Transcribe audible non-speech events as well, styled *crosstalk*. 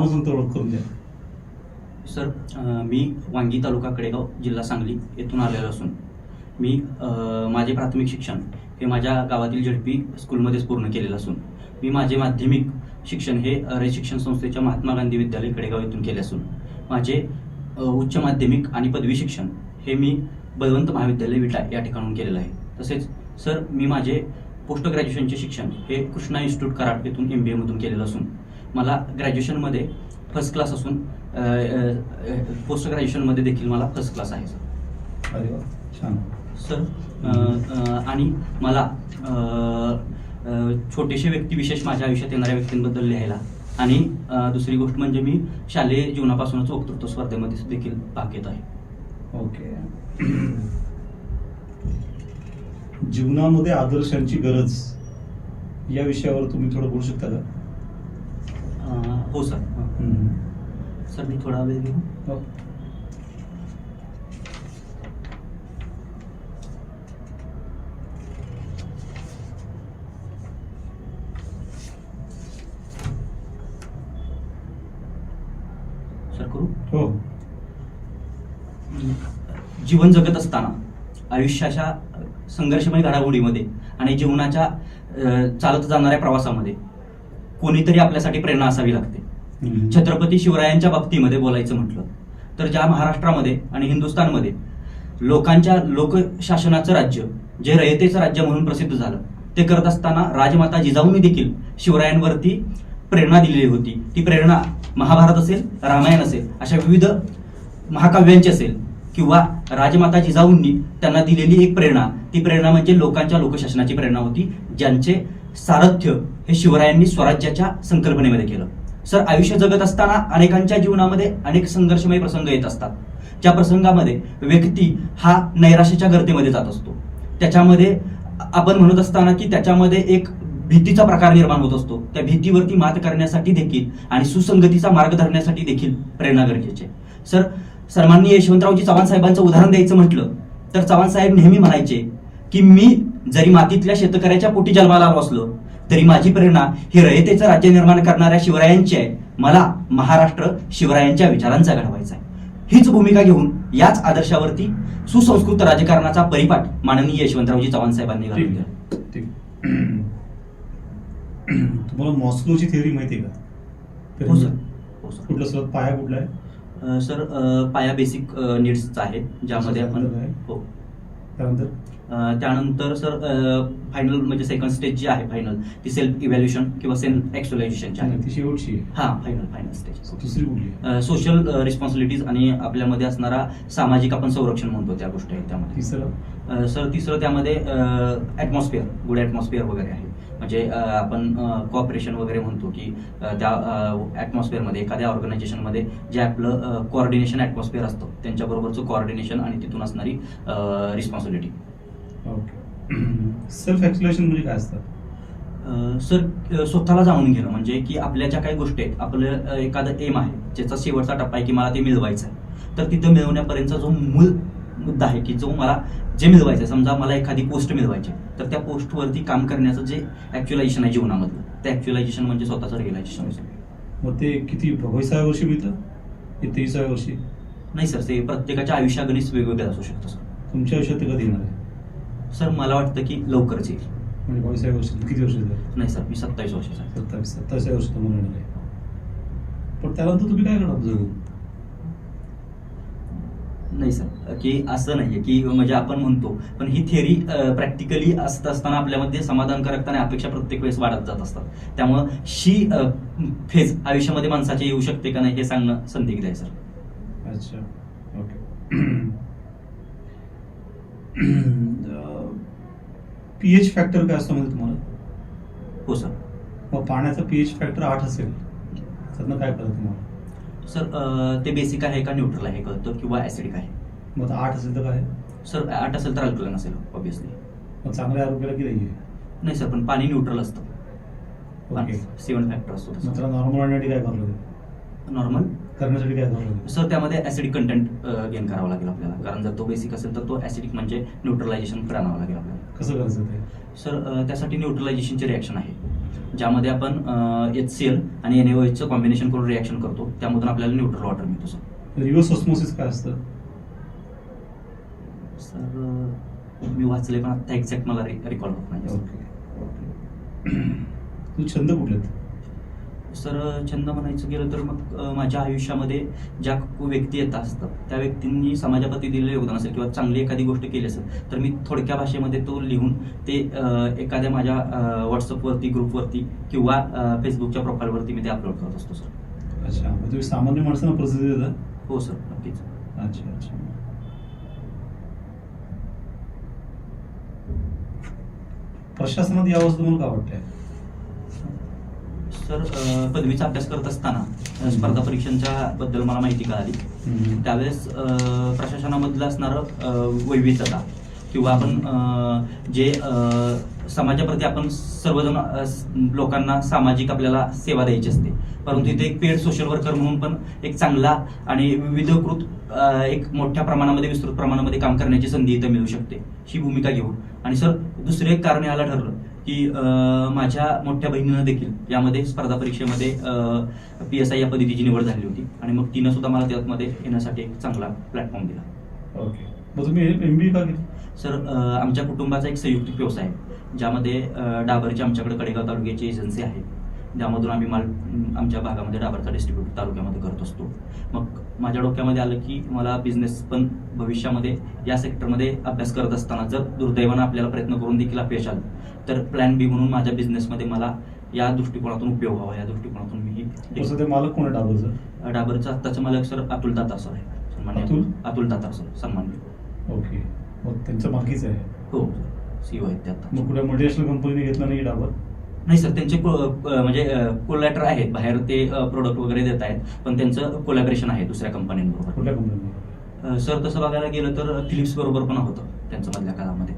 नावानंतर ओळख करून द्या. सर मी वांगी तालुका कडेगाव जिल्हा सांगली येथून आलेलो असून. मी माझे प्राथमिक शिक्षण हे माझ्या गावातील झडपी स्कूलमध्येच पूर्ण केलेलं असून मी माझे माध्यमिक शिक्षण हे अ, शिक्षण संस्थेच्या महात्मा गांधी विद्यालय कडेगाव येथून केले असून माझे उच्च माध्यमिक आणि पदवी शिक्षण हे मी बलवंत महाविद्यालय विटा या ठिकाणून केलेलं आहे. तसेच सर मी माझे पोस्ट ग्रॅज्युएशनचे शिक्षण हे कृष्णा इन्स्टिट्यूट कराड येथून एम बी एमधून केलेलं असून मला ग्रॅज्युएशनमध्ये फर्स्ट क्लास असून पोस्ट ग्रॅज्युएशनमध्ये देखील मला फर्स्ट क्लास आहे सर अरे छान. सर आणि मला छोटेसे व्यक्तिविशेष माझ्या आयुष्यात येणाऱ्या व्यक्तींबद्दल लिहायला. आणि दुसरी गोष्ट म्हणजे मी शालेय जीवनापासूनच वक्तृत्व स्पर्धेमध्ये देखील भाग घेत आहे. ओके. जीवनामध्ये आदर्शांची गरज या विषयावर तुम्ही थोडं बोलू शकता का? हो. सर. सर मी थोडा वेळ घेऊ. हो. सर करू? हो. जीवन जगत असताना आयुष्याच्या संघर्षमय घडामोडीमध्ये आणि जीवनाच्या चालत जाणाऱ्या प्रवासामध्ये कोणीतरी आपल्यासाठी प्रेरणा असावी लागते. छत्रपती शिवरायांच्या बाबतीमध्ये बोलायचं म्हटलं तर ज्या महाराष्ट्रामध्ये आणि हिंदुस्थानमध्ये लोकांच्या लोकशासनाचं राज्य जे रयतेचं राज्य म्हणून प्रसिद्ध झालं ते करत असताना राजमाता जिजाऊंनी देखील शिवरायांवरती प्रेरणा दिलेली होती ती प्रेरणा महाभारत असेल रामायण असेल अशा विविध महाकाव्यांची असेल किंवा राजमाता जिजाऊंनी त्यांना दिलेली एक प्रेरणा ती प्रेरणा म्हणजे लोकांच्या लोकशासनाची प्रेरणा होती ज्यांचे सारथ्य हे शिवरायांनी स्वराज्याच्या संकल्पनेमध्ये केलं. सर आयुष्य जगत असताना अनेकांच्या जीवनामध्ये अनेक संघर्षमय प्रसंग येत असतात. ज्या प्रसंगामध्ये व्यक्ती हा नैराश्याच्या गर्तेमध्ये जात असतो. त्याच्यामध्ये आपण म्हणत असताना की त्याच्यामध्ये एक भीतीचा प्रकार निर्माण होत असतो. त्या भीतीवरती मात करण्यासाठी देखील आणि सुसंगतीचा मार्ग धरण्यासाठी देखील प्रेरणा गरजेची सर सन्माननीय यशवंतरावजी चव्हाण साहेबांचं उदाहरण द्यायचं म्हटलं तर चव्हाण साहेब नेहमी म्हणायचे की मी जरी मातीतल्या शेतकऱ्याच्या पोटी जन्माला आलो असलो तरी माझी प्रेरणा ही रयतेचं राज्य निर्माण करणाऱ्या शिवरायांची आहे. मला महाराष्ट्र शिवरायांच्या विचारांचा घडवायचा आहे. हीच भूमिका घेऊन याच आदर्शावरती सुसंस्कृत राजकारणाचा परिपाठ माननीय यशवंतरावजी चव्हाण साहेबांनी घालून दिला. तुम्हाला मॉस्कोची थिअरी माहिती आहे का? हो सर. हो सर. कुठला सर्वात पाया कुठला आहे? सर पाया बेसिक नीड्सचा आहे ज्यामध्ये आपण? हो. त्यानंतर? त्यानंतर सर फायनल म्हणजे सेकंड स्टेज जी आहे फायनल ती सेल्फ इव्हॅल्युएशन किंवा सेल्फ एक्च्युलायझेशनची आहे. ती शेवटची हा फायनल फायनल स्टेज दुसरी कुठली? सोशल रिस्पॉन्सिबिलिटीज आणि आपल्यामध्ये असणारा सामाजिक आपण संरक्षण म्हणतो त्या गोष्टी आहेत त्यामध्ये. तिसरं? सर तिसरं त्यामध्ये ॲटमॉस्फिअर गुड ॲटमॉस्फिअर वगैरे आहे. म्हणजे आपण कॉपरेशन वगैरे म्हणतो की त्या ॲटमॉस्फिअरमध्ये एखाद्या ऑर्गनायझेशनमध्ये जे आपलं कोऑर्डिनेशन ॲटमॉस्फिअर असतं त्यांच्याबरोबरचं कोऑर्डिनेशन आणि तिथून असणारी रिस्पॉन्सिबिलिटी ओके सेल्फ एक्सप्लेशन म्हणजे काय असतं? सर स्वतःला जाणून घेणं म्हणजे की आपल्या ज्या काही गोष्टी आहेत आपलं एखादं एम आहे ज्याचा शेवटचा टप्पा आहे की मला ते मिळवायचं आहे. तर तिथं मिळवण्यापर्यंतचा जो मूळ मुद्दा आहे की जो मला जे मिळवायचं आहे समजा मला एखादी पोस्ट मिळवायची तर त्या पोस्टवरती काम करण्याचं जे ॲक्च्युलायझेशन आहे जीवनामधलं ते ॲक्च्युलायझेशन म्हणजे स्वतःचं रिअलायझेशन मग ते किती बावीसाव्या वर्षी मिळतं? तेविसाव्या वर्षी? नाही सर ते प्रत्येकाच्या आयुष्यागणिक वेगवेगळं असू शकतं सर. तुमच्या आयुष्यात ते कधी येणार आहे? सर मला वाटतं की लवकरच येईल. म्हणजे बावीसाव्या वर्षी किती वर्ष नाही सर मी सत्तावीस वर्षाचा आहे. सत्तावीस सत्तावीसाव्या वर्षी तुम्हाला येणार आहे. पण त्यानंतर तुम्ही काय करणार? जगून नाही सर की असं नाहीये की म्हणजे आपण म्हणतो पण ही थिअरी प्रॅक्टिकली असत असताना आपल्यामध्ये समाधानकारकता आणि अपेक्षा प्रत्येक वेळेस वाढत जात असतात. त्यामुळं ही फेज आयुष्यामध्ये माणसाची येऊ शकते का नाही हे सांगणं संदिग्ध आहे सर अच्छा. ओके. पीएच फॅक्टर काय असतो म्हणजे तुम्हाला? हो सर मग पाण्याचा पीएच फॅक्टर आठ असेल. त्यातनं काय कळतं तुम्हाला? सर ते बेसिक आहे का न्यूट्रल आहे कळतं किंवा ऍसिडिक आहे? मग आठ असेल तर काय? सर आठ असेल तर अल्कलन असेल ऑब्विसली मग चांगल्या आरोग्याला किती आहे? नाही सर पण पाणी न्यूट्रल असतं. सेवन फॅक्टर असतो नॉर्मल आणण्यासाठी काय करावं लागेल नॉर्मल करण्यासाठी काय करावं लागेल सर त्यामध्ये ऍसिडिक कंटेंट गेन करावं लागेल आपल्याला. कारण जर तो बेसिक असेल तर तो ऍसिडिक म्हणजे न्यूट्रलायझेशन आणावं लागेल आपल्याला. कसं करायचं ते? सर त्यासाठी न्यूट्रलायझेशनची रिॲक्शन आहे. ज्यामध्ये आपण एच सी एल आणि एन एचं कॉम्बिनेशन करून रिॲक्शन करतो. त्यामधून आपल्याला न्यूट्रल वॉटर मिळतो सर रिव्हर्स ऑस्मोसिस काय असतं? सर मी वाचले पण आता एक्झॅक्ट मला रिकॉल होत नाही. *clears throat* तू छंद कुठले सर छंद म्हणायचं गेलं तर मग माझ्या आयुष्यामध्ये ज्या व्यक्ती येत असतात त्या व्यक्तींनी समाजाप्रती दिलेलं योगदान असेल किंवा चांगली एखादी गोष्ट केली असेल तर मी थोडक्या भाषेमध्ये तो लिहून ते एखाद्या माझ्या व्हॉट्सअपवरती ग्रुपवरती किंवा फेसबुकच्या प्रोफाईलवरती मी ते अपलोड करत असतो सर. अच्छा तुम्ही सामान्य माणसांना प्रसिद्धी देता? हो सर नक्कीच. अच्छा अच्छा. प्रशासनात यावं तुम्हाला काय वाटतंय? सर पदवीचा अभ्यास करत असताना स्पर्धा परीक्षांच्या बद्दल मला माहिती कळाली. त्यावेळेस प्रशासनामधलं असणारं अ, वैविध्यता किंवा आपण जे समाजाप्रती आपण सर्वजण लोकांना सामाजिक आपल्याला सेवा द्यायची असते. परंतु इथे एक पेड सोशल वर्कर म्हणून पण एक चांगला आणि विविधकृत एक मोठ्या प्रमाणामध्ये विस्तृत प्रमाणामध्ये काम करण्याची संधी इथं मिळू शकते. ही भूमिका घेऊन. आणि सर दुसरे एक कारण याला ठरलं. की माझ्या मोठ्या बहिणीनं देखील यामध्ये स्पर्धा परीक्षेमध्ये पी एस आय या पद्धतीची निवड झाली होती. आणि मग तिनं सुद्धा मला त्यामध्ये येण्यासाठी एक चांगला प्लॅटफॉर्म दिला. ओके. मग तुम्ही एम बी का केली सर आमच्या कुटुंबाचा एक संयुक्त व्यवसाय आहे ज्यामध्ये डाबरची आमच्याकडे कडेगाव तालुक्याची एजन्सी आहे ज्यामधून आम्ही माल आमच्या भागामध्ये डाबरचा डिस्ट्रीब्यूट तालुक्यामध्ये करत असतो. मग माझ्या डोक्यामध्ये आलं की मला बिझनेस पण भविष्यामध्ये या सेक्टरमध्ये अभ्यास करत असताना जर दुर्दैवानं आपल्याला प्रयत्न करून देखील अपयश आलं तर प्लॅन बी म्हणून माझ्या बिझनेसमध्ये मला या दृष्टिकोनातून उपयोग व्हावा. या दृष्टिकोनातून मी मालक कोण डाबरचं? डाबरचं आत्ताचं मालक सर अतुल दातार सर आहे. सन्मान्य अतुल? दातार सर सन्मान्य. ओके. मग त्यांचं मागीच आहे. हो सीओ आहेत ते आता. मग कुठल्या मल्टीनॅशनल कंपनीने घेतला नाही डाबर? नाही सर त्यांचे म्हणजे कोलॅटर आहेत. बाहेर ते प्रोडक्ट वगैरे देत आहेत. पण त्यांचं कोलॅबरेशन आहे दुसऱ्या कंपन्यांबरोबर कुठल्या अ, सर तसं बघायला गेलं तर फिलिप्स बरोबर पण होतं त्यांचं मधल्या काळामध्ये.